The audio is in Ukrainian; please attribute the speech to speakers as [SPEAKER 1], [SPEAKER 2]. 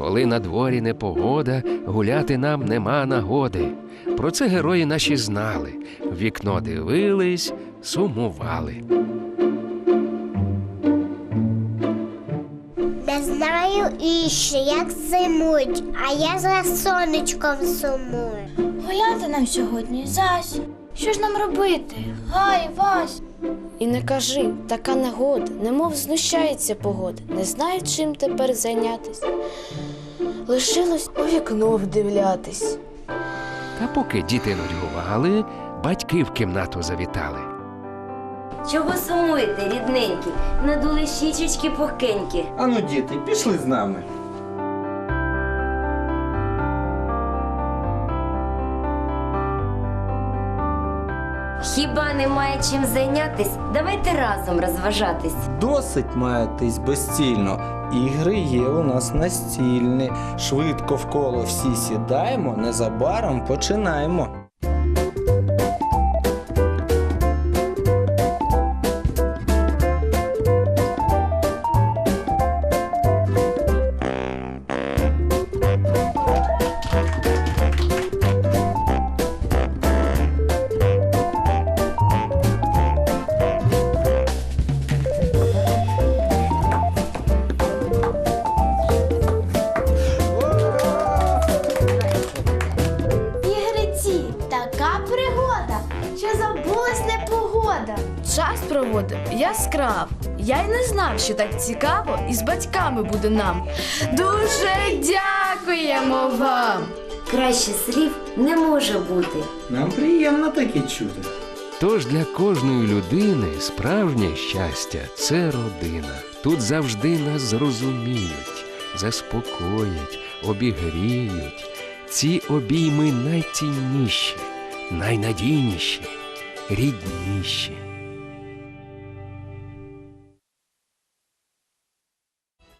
[SPEAKER 1] Коли на дворі непогода, гуляти нам нема нагоди. Про це герої наші знали. Вікно дивились, сумували.
[SPEAKER 2] Не знаю іще, як зимуть, а я за сонечком сумую.
[SPEAKER 3] Гуляти нам сьогодні, Зась. Що ж нам робити? Гай, Вась.
[SPEAKER 4] І не кажи, така негода, немов знущається погода, не знаю, чим тепер зайнятись. Лишилось у вікно вдивлятись.
[SPEAKER 1] Та поки діти нудьгували, батьки в кімнату завітали.
[SPEAKER 5] Чого сумуєте, рідненькі? Надули щічечки пухкенькі.
[SPEAKER 6] Ану, діти, пішли з нами.
[SPEAKER 5] Хіба немає чим зайнятись? Давайте разом розважатись.
[SPEAKER 6] Досить маєтесь безцільно. Ігри є у нас настільні. Швидко в коло всі сідаємо, незабаром починаємо.
[SPEAKER 3] Така пригода, що забулась непогода.
[SPEAKER 4] Час проводив яскрав. Я й не знав, що так цікаво і з батьками буде нам. Дуже дякуємо вам!
[SPEAKER 5] Краще слів не може бути.
[SPEAKER 6] Нам приємно таке чути.
[SPEAKER 1] Тож для кожної людини справжнє щастя це родина. Тут завжди нас зрозуміють, заспокоять, обігріють. Ці обійми найцінніші, найнадійніші, рідніші.